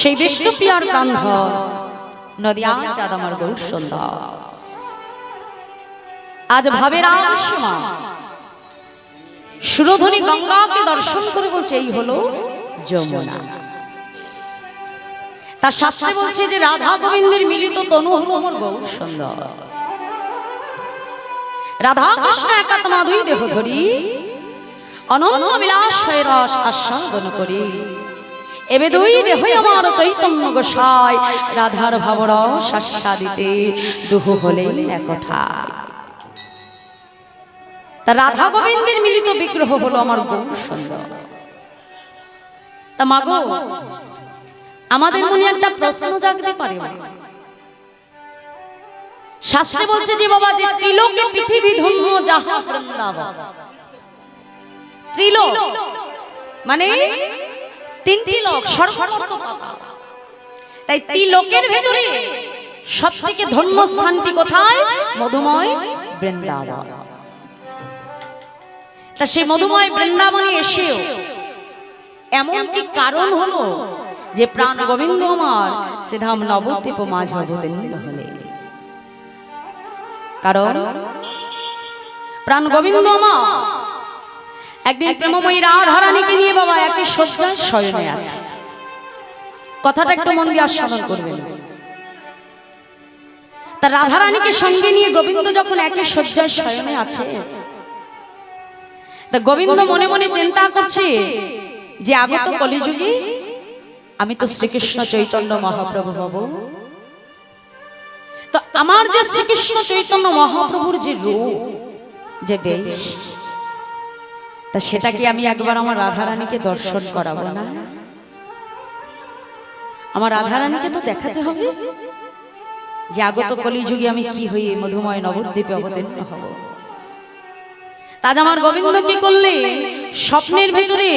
সেই বিষ্ণুপ্রিয়ার প্রান্ধ নদিয়া চাঁদ আমার গৌর সুন্দর আজ ভাবের সুরধনী গঙ্গাকে দর্শন করে বলছে এই হলো যমুনা। তার শাস্ত্রে বলছে যে রাধা গোবিন্দের মিলিত তনু হলো আমার গৌর সুন্দর রাধা কৃষ্ণ একাত্মা দুই দেহ ধরি। অনন্য বিলাস হয়ে রস আস্বাদন করি। এবে দুই দেহই আমার চৈতন্য গোসাই। রাধার ভাবরস আস্বাদিতে দুহু হলেই একঠা তা রাধা গোবিন্দের মিলিত বিগ্রহ হলো আমার গৌর সুন্দর। তা মাগো আমাদের মনে একটা প্রশ্ন জাগতে পারে শাস্ত্রে বলছে যে বাবা যে ত্রিলোকে পৃথিবী ধন্য যাহা বৃন্দাবন। ত্রিলোক। মানে তিনটি লোক পাতা তাই ভেতরে সব থেকে ধন্য স্থানটি কোথায়? মধুময় বৃন্দাবন। তা সে মধুময় বৃন্দাবনে এসেও এমন কি কারণ হলো যে প্রাণ গোবিন্দ আমার শ্রীধাম নবদ্বীপ মাঝ অবতীর্ণ হলে কারণ প্রাণ গোবিন্দ আমার একদিন প্রেমময়ী রাধারানীকে নিয়ে বাবা একই শয্যায় শয়নে আছে। কথাটা একটু মন দিয়ে আস্বাদন করবেন। তা রাধারানীকে সঙ্গে নিয়ে গোবিন্দ যখন একই শয্যায় শয়নে আছে তা গোবিন্দ মনে মনে চিন্তা করছে যে আগত কলিযুগে আমি তো শ্রীকৃষ্ণ চৈতন্য মহাপ্রভু হব। তো আমার যে শ্রীকৃষ্ণ চৈতন্য মহাপ্রভুর যে রূপ যে বেশ তা সেটা কি আমি একবার আমার রাধারানীকে দর্শন করাবো না? আমার রাধারানীকে তো দেখাতে হবে। যে আগত কলিযুগে আমি কি হয়ে মধুময় নবদ্বীপে অবতীর্ণ হব। তাজ আমার গোবিন্দ কি করলে? স্বপ্নের ভেতরে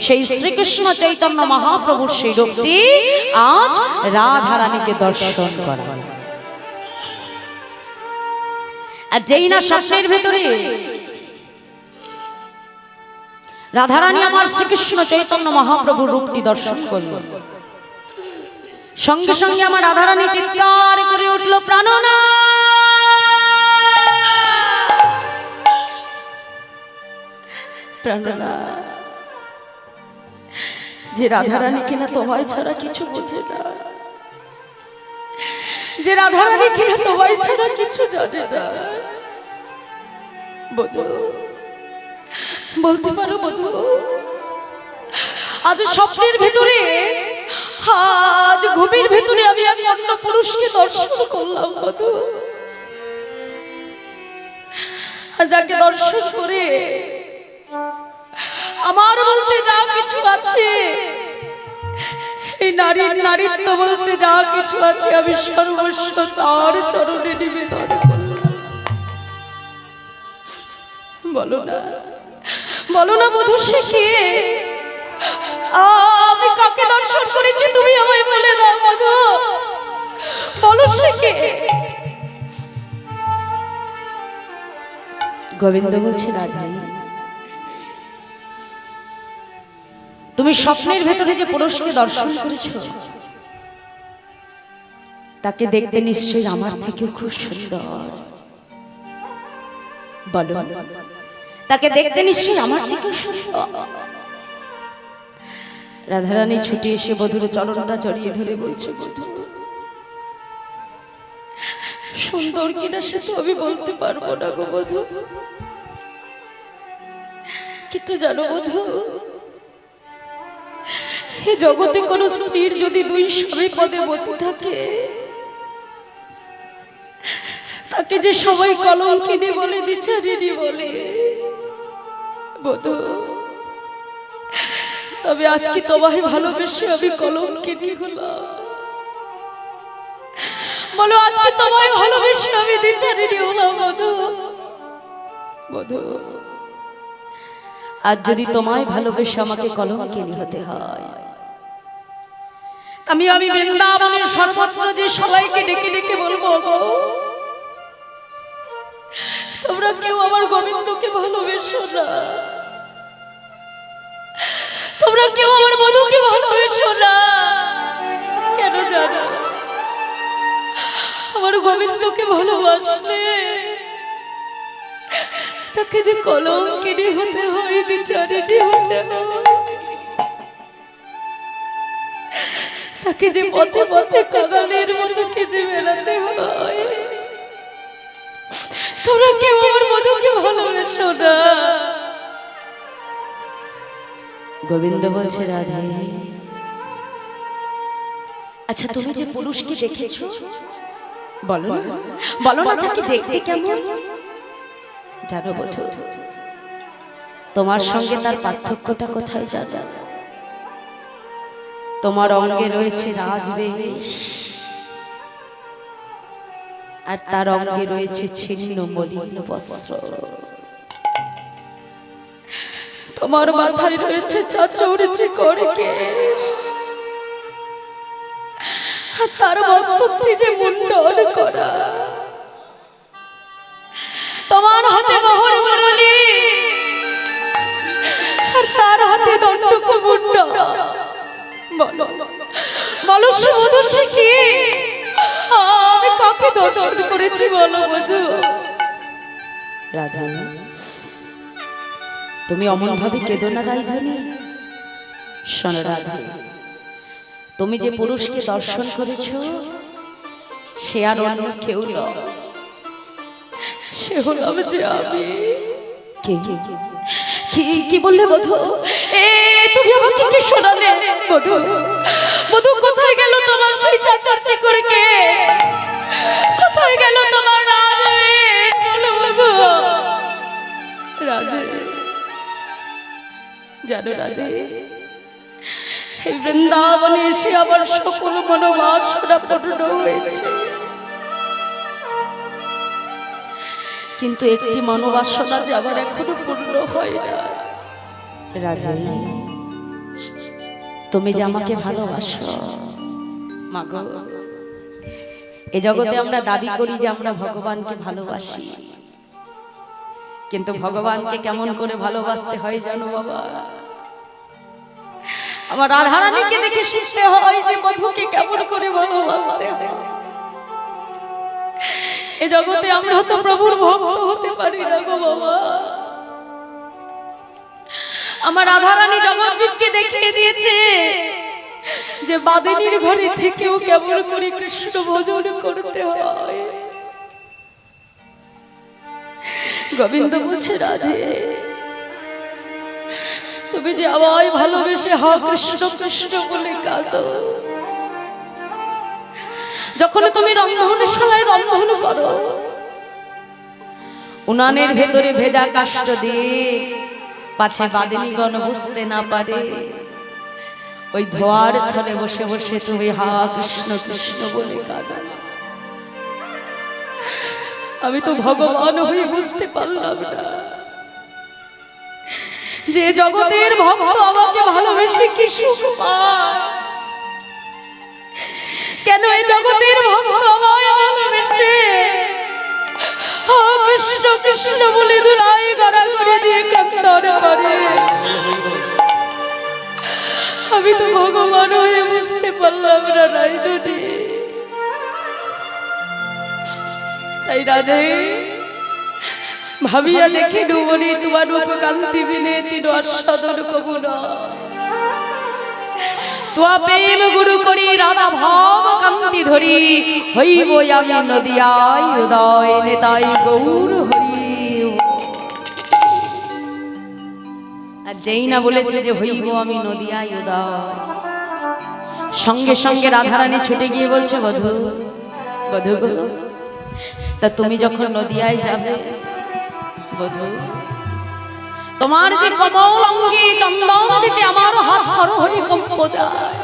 সেই শ্রীকৃষ্ণ চৈতন্য মহাপ্রভুর সেই রূপটি আজ রাধা রানীকে দর্শন করা আর যেই না স্বপ্নের ভেতরে রাধারানী আমার শ্রীকৃষ্ণ চৈতন্য মহাপ্রভুর রূপটি দর্শন করল। সঙ্গে সঙ্গে আমার রাধারানী চিৎকার করে উঠল, প্রাণনা! প্রাণনা! যে রাধারানী কিনা তোমায় ছাড়া কিছু বোঝে না। যে রাধারানী কিনা তোমায় ছাড়া কিছু জানে না। বধু বলতে পারো বধু আজ স্বপ্নের ভেতরে আজ ঘুমের ভেতরে আমি এক অন্য পুরুষকে দর্শন করলাম বধু। যাকে দর্শন করে আমার বলতে যা কিছু আছে। এই নারীর নারীত্ব বলতে যা কিছু আছে। আমি সর্বস্ব তার চরণে নিবেদন করলাম। বলো না। বলো না বধূ সে কে? আমি কাকে দর্শন করেছি তুমি আমায় বলে দাও মধু। বলো সে কে? গোবিন্দ বলছে রাধাই তুমি স্বপ্নের ভেতরে যে পুরুষকে দর্শন করেছ, তাকে দেখতে নিশ্চয়ই আমার থেকেও খুব সুন্দর। বলো। তাকে দেখতে নিশ্চয়ই আমার থেকেও সুন্দর। রাধারানী ছুটে এসে বধুর চরণটা চড়িয়ে ধরে বলছে বধূ সুন্দর কিনা সে তো আমি বলতে পারব না গো বধু। কিন্তু জানো বধু এ জগতে কোন স্ত্রীর যদি দুই স্বামী পদে বতি থাকে তাকে যে সবাই কলঙ্কিনী বলে দিচারিনি বলে বধু। তবে আজকে তোমায় ভালোবেসে আমি কলঙ্কিনী হলাম। বলো আজকে তোমায় ভালোবেসে আমি দিচারিনি হলাম বধু। বধু আজ যদি তোমায় ভালোবেসে আমাকে কলঙ্কিনী হতে হয়। আমি আমি বৃন্দাবনের সর্বত্র যে সবাইকে ডেকে ডেকে বলব গো। তোমরা কেউ আমার গোবিন্দকে ভালোবেসো না। তোমরা কেউ আমার মধুকে ভালোবেসো না। কেন জানো? আমার গোবিন্দকে ভালোবাসলে তাকে যে কলঙ্কিনী হতে হয় বিচারিনী হতে হয়, তাকে যে পথে পথে কাগালের মতো কেঁদে বেড়াতে হয়। তোমরা কেউ আমার মধুকে ভালোবেসো না। গোবিন্দ বলছে রাধে। আচ্ছা তুমি যে পুরুষকে দেখেছ বলো না। বলো না। তাকে দেখতে কেমন? জানো বধু তোমার সঙ্গে তার পার্থক্যটা কোথায় যা যা তোমার অঙ্গে রয়েছে রাজবেশ। আর তার অঙ্গে রয়েছে ছিন্ন মলিন বস্ত্র। তোমার মাথায় রয়েছে চাচৌড়েছে করে কেশ। তার বস্ত্রটি যে মুন্ডন করা। তোমার হাতে মোহর মুরলি। আর তার হাতে দণ্ডক মুন্ড। বলো বলো সে মধু আমি কাকে দর্শন করেছি বলো মধু? রাধা তুমি অমন ভাবে কেঁদো না রাইধনি শোনো রাধা, তুমি যে পুরুষকে দর্শন করেছ, সে আর অন্য কেউ সে হলাম যে আমি। কে? কি কি বললে বধু? এ, তুমি আমাকে কি শোনালে বধু? বধু, কোথায় গেল তোমার সেই চাচারচি করে কে কোথায় গেল তোমার রাজবীর বলো বধু। রাজে জানো এই বৃন্দাবনে এসে আমার সকল মনোবাসনা পূর্ণ হয়েছে। কিন্তু একটি মনোবাসনা যে আমার এখনও পূর্ণ হয় না। রাধাই তুমি যে আমাকে ভালোবাসো। মাগো এ জগতে আমরা দাবি করি যে আমরা ভগবানকে ভালোবাসি। কিন্তু ভগবানকে কেমন করে ভালোবাসতে হয় জানো বাবা? আমার রাধারানীকে দেখে শিখতে হয় যে মধুকে কেমন করে ভালোবাসতে হয়। এ জগতে আমরা তো প্রভুর ভক্ত হতে পারি না গো বাবা। আমার রাধারানী জগৎজীবকে দেখিয়ে দিয়েছে যে বাদিনীর ঘরে থেকেও কেমন করে কৃষ্ণ ভজন করতে হয়। গোবিন্দ বলছে রাধে। তুমি যে আমায় ভালোবেসে হা কৃষ্ণ কৃষ্ণ বলে কাঁদো। যখন তুমি রন্ধনশালায় রন্ধন করো, উনানের ভেতরে ভেজা কাষ্ট দিয়ে পাছে বাদিনীগণ বুঝতে না পারে। ওই ধোয়ার ছলে বসে বসে তুমি হা কৃষ্ণ কৃষ্ণ বলে কাঁদো। আমি তো ভগবান হয়ে বুঝতে পারলাম না। যে জগতের ভক্ত আমাকে ভালোবেসে কি সুখ পায় কেন এই জগতের ভক্ত আমায় ভালোবেসে? কৃষ্ণ কৃষ্ণ বলে দুলাই গড়া করে দিয়ে কান্দন করে। আমি তো ভগবান হয়ে বুঝতে পারলাম না নাই দুটি। তাই রাধে। ভাবিয়া দেখি ডুবনি তোমার উপকান্তি বিনে তিন আস্বাদন কবু না তোয়া প্রেম গুরু করি রাধা ভাব কান্তি ধরি, হইব আমি নদিয়াই উদয় নেতাই গৌর হরি। আর যেই না বলেছে যে হইব আমি নদিয়াই উদয়, সঙ্গে সঙ্গে রাধারানী ছুটে গিয়ে বলছে, বধু বধু গো তা তুমি যখন নদিয়ায় যাবে বধু তোমার যে কমল অঙ্গে চন্দন দিতে আমার হাত ধরো হরি কম্প যায়।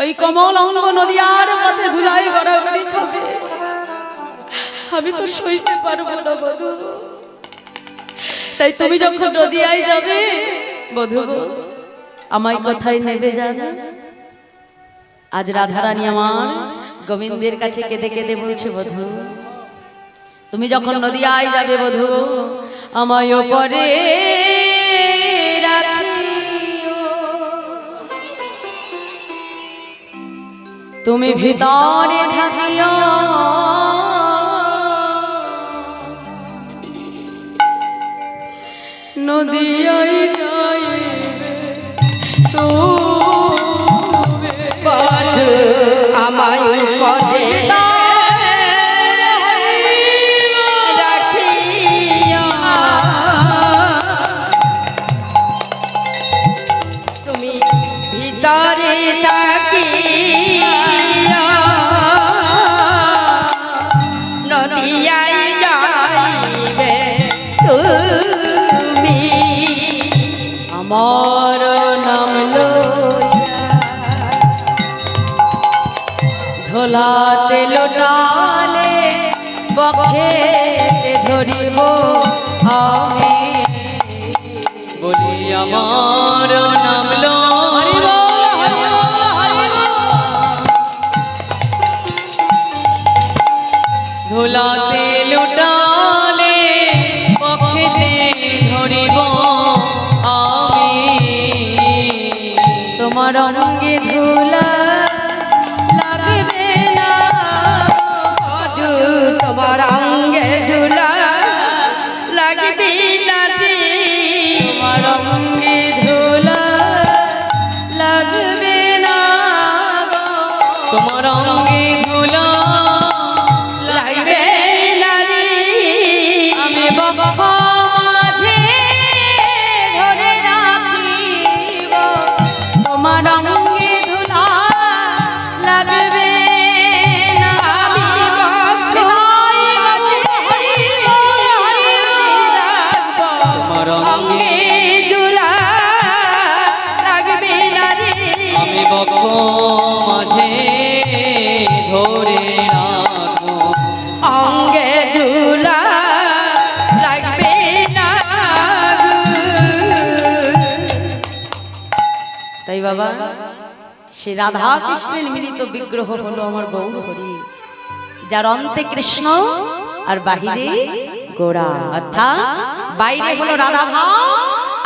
ওই কমল অঙ্গ নদিয়ার পথে ধুলাই গড়াগড়ি খাবে। আমি তো সইতে পারব না বধু। তাই তুমি যখন নদিয়ায় যাবে বধু আমায় কোথায় নেবে যাবে আজ রাধারানী আমার গোবিন্দের কাছে কেঁদে কেঁদে বলছে বধু তুমি যখন নদিয়ায় যাবে বধু আমায় পরে তুমি ভিতরে থাকিও। নদিয়ায় যাইবে তুমি লোটালে বখে ধরিব আমি। বলি আমার নাম ধুলাতে সে রাধা কৃষ্ণের মিলিত বিগ্রহ হলো আমার গৌর হরি, যার অন্তে কৃষ্ণ আর বাহিরে গোড়া অর্থাৎ বাইরে হলো রাধা ভাব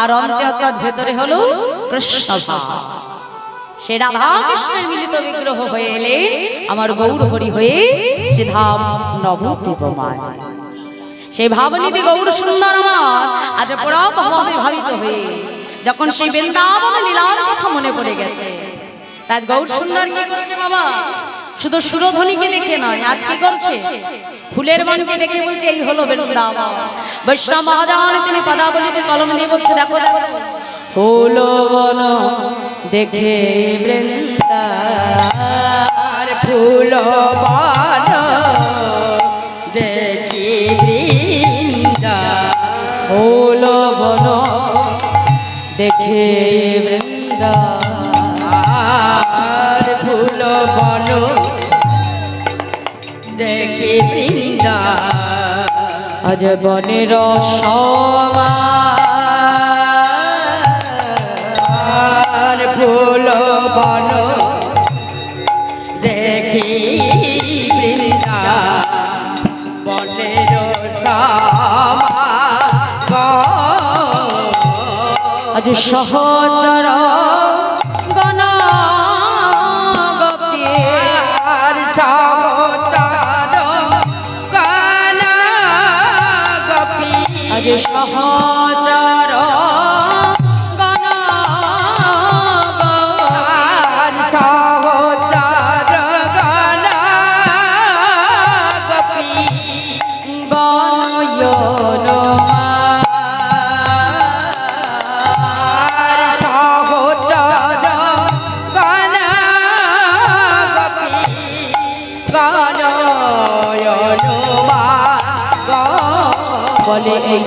আর অন্তে অর্থাৎ ভেতরে হলো কৃষ্ণ ভাব সে রাধা কৃষ্ণের মিলিত বিগ্রহ হয়ে এলে আমার গৌর হরি হয়ে শ্রীধাম নবদ্বীপ মাঝ সেই ভাবনীতি গৌর সুন্দর আমার আজ পরব ভাবে ভাবিত হয়ে, যখন সেই বৃন্দাবন লীলার কথা মনে পড়ে গেছে আজ গৌর সুন্দর কি করছে বাবা? শুধু সুরধ্বনিকে দেখে নয়, আজ কি করছে? ফুলের মনকে দেখে বলছে, এই হলো বৃন্দাবন। বৈষ্ণব মহাজান তিনি পদাবলিতে কলম দিয়ে বলছে, দেখো দেখো। ফুল বন দেখে বৃন্দা ফুল আজ বনের ফুল বন দেখি বৃন্দা বনের আজ সহচর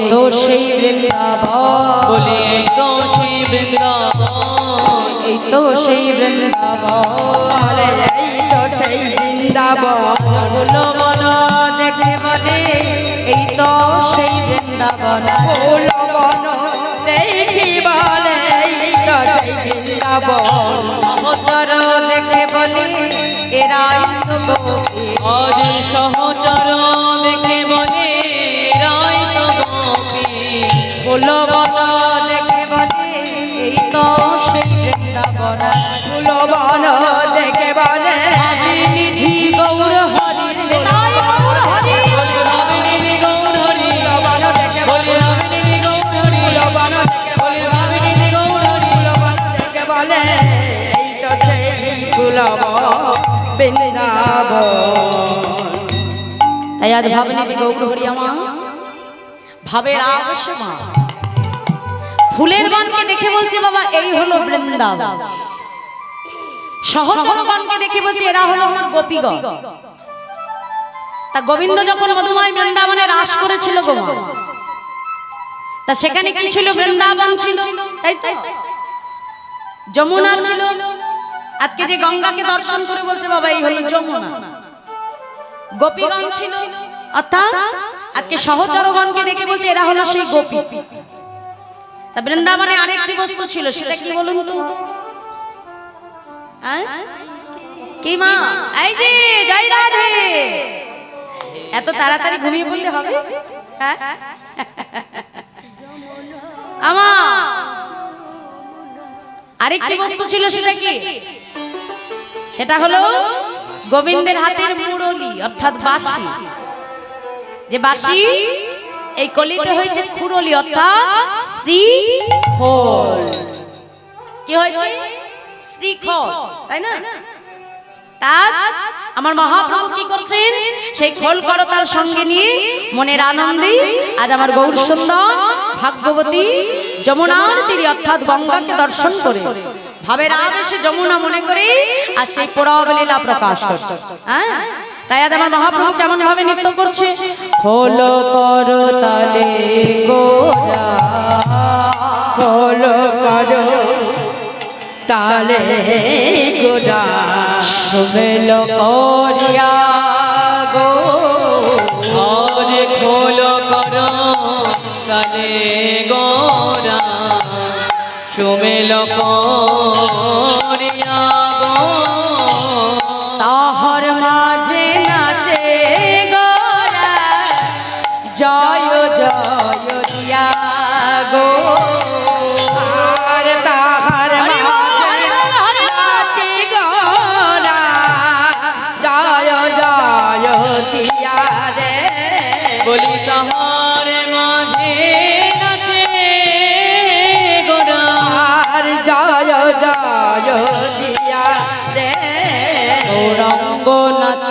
বলে এই তো সেই বৃন্দাবন। বলে তো সেই বৃন্দাবন। এই তো সেই বৃন্দাবন। ফুল বন দেখে বলে এই তো সেই বৃন্দাবন। সহচর দেখে বলে এরাই তো গোপী আজ সহচর দেখে বলে ফুল বন দেখে বলে এই তো সেই বৃন্দাবন। দেখে বলে নিধি গৌর হরির লীলাই গৌর হরি গৌর হরি বলে ভাবিনি গৌর হরি বলে ভাবিনি গৌর হরি বলে এই তো সেই ফুলব বৃন্দাবন তাই আজ ভাবনীতি গৌর হরি আমার। ভাবের আবশ্য মা ফুলের বনকে দেখে বলছে বাবা এই হলো বৃন্দাবন। সহচরগণকে দেখে বলছে এরা হলো আমার গোপীগণ। তা গোবিন্দ যখন মধুময় বৃন্দাবনে রাস করেছিল গো তা সেখানে কি ছিল? বৃন্দাবন ছিল তাই তো? যমুনা ছিল। আজকে যে গঙ্গাকে দর্শন করে বলছে বাবা এই হলো যমুনা। গোপীগণ ছিল অর্থাৎ আজকে সহচরগণকে দেখে বলছে এরা হলো সেই গোপী। তা বৃন্দাবনে আরেকটি বস্তু ছিল সেটা কি বলুন তো? কি মা? এই যে জয় রাধে। এত তাড়াতাড়ি ঘুমিয়ে পড়লে হবে? হ্যাঁ? আমা। আরেকটি বস্তু ছিল সেটা কি? সেটা হলো গোবিন্দের হাতের মুরলি অর্থাৎ বাঁশি। যে বাঁশি এই কলিতে হয়েছে ফুরলি অর্থাৎ শ্রীখোল। কি হয়েছে? শ্রীখোল। তাই না? তাজ আমার মহাপ্রভু কি করছেন? সেই খোল করতার সঙ্গে নিয়ে মনের আনন্দে আজ আমার গৌর সুন্দর ভাগ্যবতী যমুনার তীরে অর্থাৎ গঙ্গাকে দর্শন করে। ভাবের আবেশে যমুনা মনে করে আর সেই পোড়াবলীলা প্রকাশ করছে। হ্যাঁ? তাই আজ আমার মহাপ্রভু কেমন ভাবে নৃত্য করছে? খোল করতালে গোরা খোলো করো তালে সুমেল করিয়া গো। কর গোরা করিয়া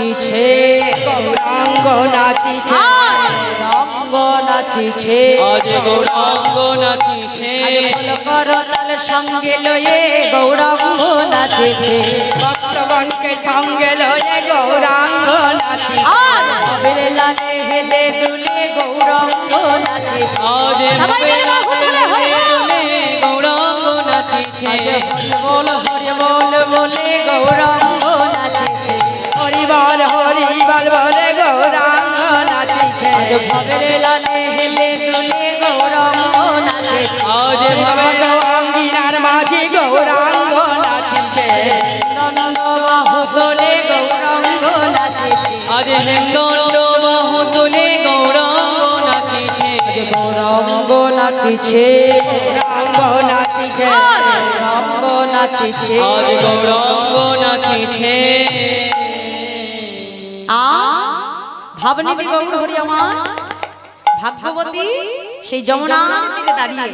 নাচিছে গৌরাঙ্গ নাচিছে আর গৌরাঙ্গ নাচিছে আজ গৌরাঙ্গ নাচিছে করতাল সঙ্গে লয়ে গৌরাঙ্গ নাচেছে। ভক্তগণকে সঙ্গে লয়ে গৌরাঙ্গ নাচিছে। লালে হেলে দুলে গৌরাঙ্গ নাচেছে। বল। গৌরাঙ্গ নাচিছে। বল হরি বল বলে গৌরাঙ্গ হরিবল বলে গৌরাঙ্গ নাচিছে আজ ভবের লালে হেলে দুলে গৌরাঙ্গ নাচেছে আজ বাবা গৌরাঙ্গিনার মাঝে গৌরাঙ্গ নাচিছে নন্দ বাহু তোলে গৌরাঙ্গ নাচেছে আজ হেমদণ্ড বাহু তুলে গৌরাঙ্গ নাচিছে রঙ্গ নাচিছে রঙ্গ নাচিছে আজ গৌরঙ্গ নাচিছে আজ ভাবনীতি গৌর হরি আমার। ভাগ্যবতী সেই যমুনার তীরে দাঁড়িয়ে।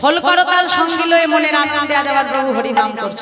খোল করতাল সঙ্গী লয়ে মনের আনন্দে আজ আবার প্রভু হরি নাম করছ।